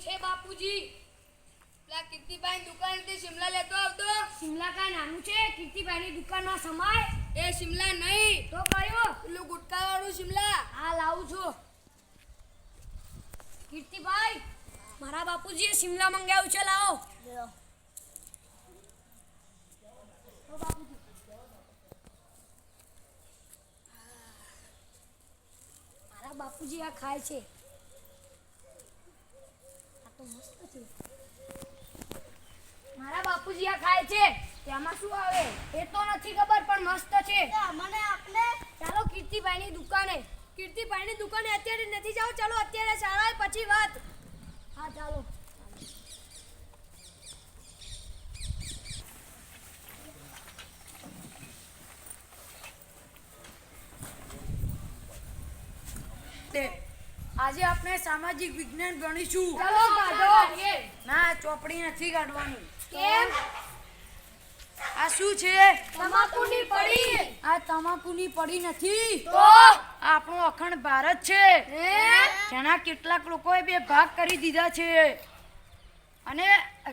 બાપુજી? પેલા કીર્તિભાઈ દુકાનથી શિમલા લેતો આવતો. શિમલા કાંઈ નાનું છે? કીર્તિભાઈની દુકાનમાં સમાય? એ શિમલા નહીં. તો કયો પેલું ગુટકા વાળું શિમલા. હા લાવું છું. કીર્તિભાઈ મારા બાપુજીએ શિમલા મંગાવ્યું છે લાવો. મારા બાપુજી આ ખાય છે. તો મસ્ત છે મારા બાપુજી આ ખાય છે. તેમાં શું આવે? એ તો નથી ખબર પણ મસ્ત છે. મને આપને? ચાલો કીર્તિભાઈની દુકાને. કીર્તિભાઈની દુકાને અત્યારે નથી જાવ ચાલો અત્યારે શાળા પછી વાત. હા ચાલો. આજે આપણે સામાજિક વિજ્ઞાન ભણીશું. ના ચોપડી નથી કાઢવાની. કેમ? આ શું છે? તમાકુની પડી. આ તમાકુની પડી નથી. તો? આપણો અખંડ ભારત છે. જેના કેટલાક લોકોએ બે ભાગ કરી દીધા છે. અને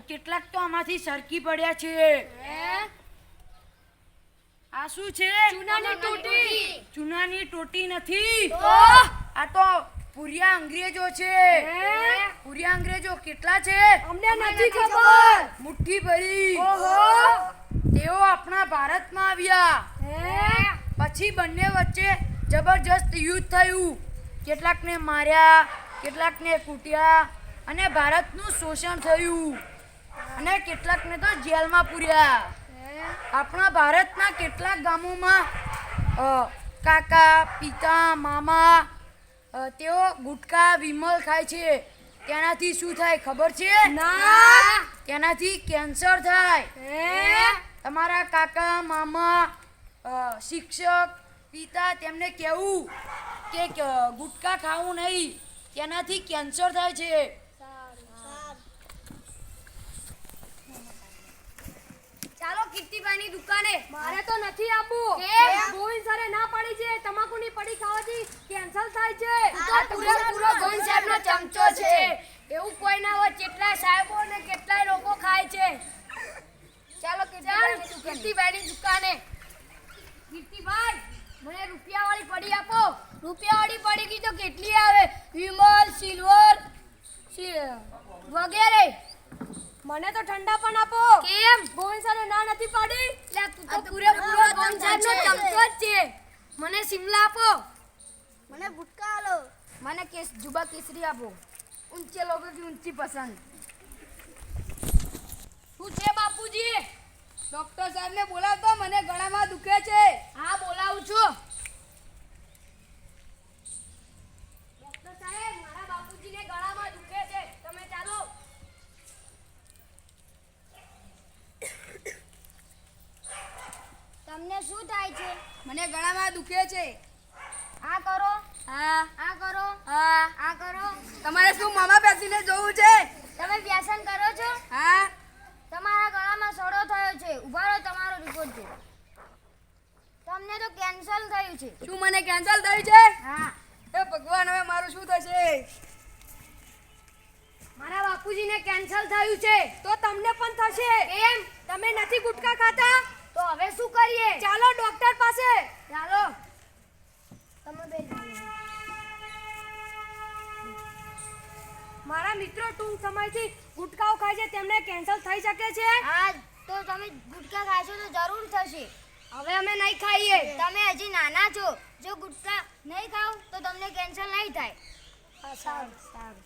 કેટલાક તો આમાંથી સરકી પડ્યા છે. આ શું છે? ચૂનાની ટોટી. ચૂનાની ટોટી નથી. આ તો પુરિયા અંગ્રેજો છે. પુરિયા અંગ્રેજો કેટલા છે? અમને નથી ખબર. મુઠ્ઠી ભરી. ઓહો. તેઓ આપણા ભારતમાં આવ્યા. પછી બંને વચ્ચે જબરજસ્ત યુદ્ધ થયું. કેટલાકને માર્યા કેટલાકને કૂટ્યા અને ભારતનું શોષણ થયું. અને કેટલાકને તો જેલમાં પૂર્યા. આપણા ભારતના કેટલાક ગામોમાં કાકા પિતા મામા તેઓ ગુટકા વિમલ ખાય છે. તેનાથી શું થાય ખબર છે? ના. તેનાથી કેન્સર થાય. તમારા કાકા મામા શિક્ષક પિતા તેમને કહેવું કે ગુટકા ખાવું નહીં. તેનાથી કેન્સર થાય છે. ચાલો કીર્તિભાઈની દુકાને. મારે તો નથી આપવું? ગોવિંદ સરે ના પાડી છે. તમાકુની પડી ખાવાથી કેન્સર થાય છે આ તો પૂરેપૂરો ગોવિંદ સાહેબનો ચમચો છે એવું કોઈ ના હોય કેટલાય સાહેબો ને કેટલાય લોકો ખાય છે ચાલો કીર્તિભાઈની દુકાને. દુકાને. કીર્તિભાઈ મને રૂપિયાવાળી પડી આપો. રૂપિયાવાળી પડી કી તો કેટલી આવે? વિમલ સિલ્વર વગેરે. મને તો ઠંડા પણ આપો. કેમ? ગોવિંદ ના નથી પાડી? લે તું તો પૂરેપૂરો ગોવિંદ સાહેબનો ચમચો જ છે. મને સિમલા આપો. મને ગુટકા આલો. મને કેસ જુબા કેસરી આપો. ઊંચે લોકો કી ઊંચી પસંદ. શું છે બાપુજી? ડોક્ટર સાહેબને બોલાવતો મને ગળામાં દુખે છે. હા બોલાવું છું. ડોક્ટર સાહેબ મારા બાપુજીને ગળામાં દુખે છે. તમે ચાલો. તમને શું થાય છે? મને ગળામાં દુખે છે. આ કરો. હા. આ કરો. હા. આ કરો. તમારે શું મામા બેસીને જોવું છે? તમે વ્યસન કરો છો? હા. તમારા ગળામાં સડો થયો છે. ઊભા રહો તમારો રિપોર્ટ જો તમને તો કેન્સલ થયું છે. શું મને કેન્સલ થયું છે? હા. એ ભગવાન હવે મારું શું થશે? મારા બાપુજીને કેન્સલ થયું છે. તો તમને પણ થશે. એમ તમે નથી ગુટકા ખાતા? તો હવે શું કરીએ? ચાલો ડોક્ટર પાસે. ચાલો. તમે બે મારા મિત્રો ટૂંક સમયથી ગુટકાઓ ખાય છે તેમને કેન્સલ થઈ શકે છે. હા તો તમે ગુટકા ખાશો તો જરૂર થશે. હવે અમે નહીં ખાઈએ. તમે હજી નાના છો. જો ગુટકા નહીં ખાવ તો તમને કેન્સલ નહીં થાય. સારું સારું.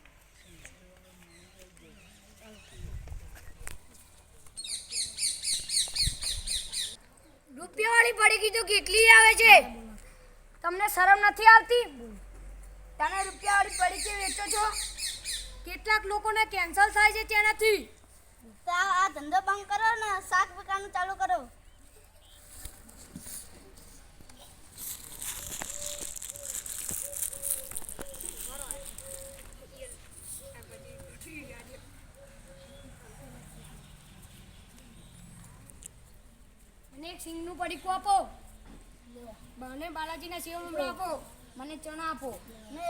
રૂપિયાવાળી પડી તો કેટલી આવે છે? તમને શરમ નથી આવતી? તમે રૂપિયાવાળી પડીકી વેચો છો? કેટલાક લોકોને કેન્સલ થાય છે તેનાથી. તો આ ધંધો બંધ કરો ને શાક વિકાનું ચાલુ કરો. મને એક સિંગનું પડીકું આપો. મને બાલાજીના સેવ આપો. મને ચણા આપો. ને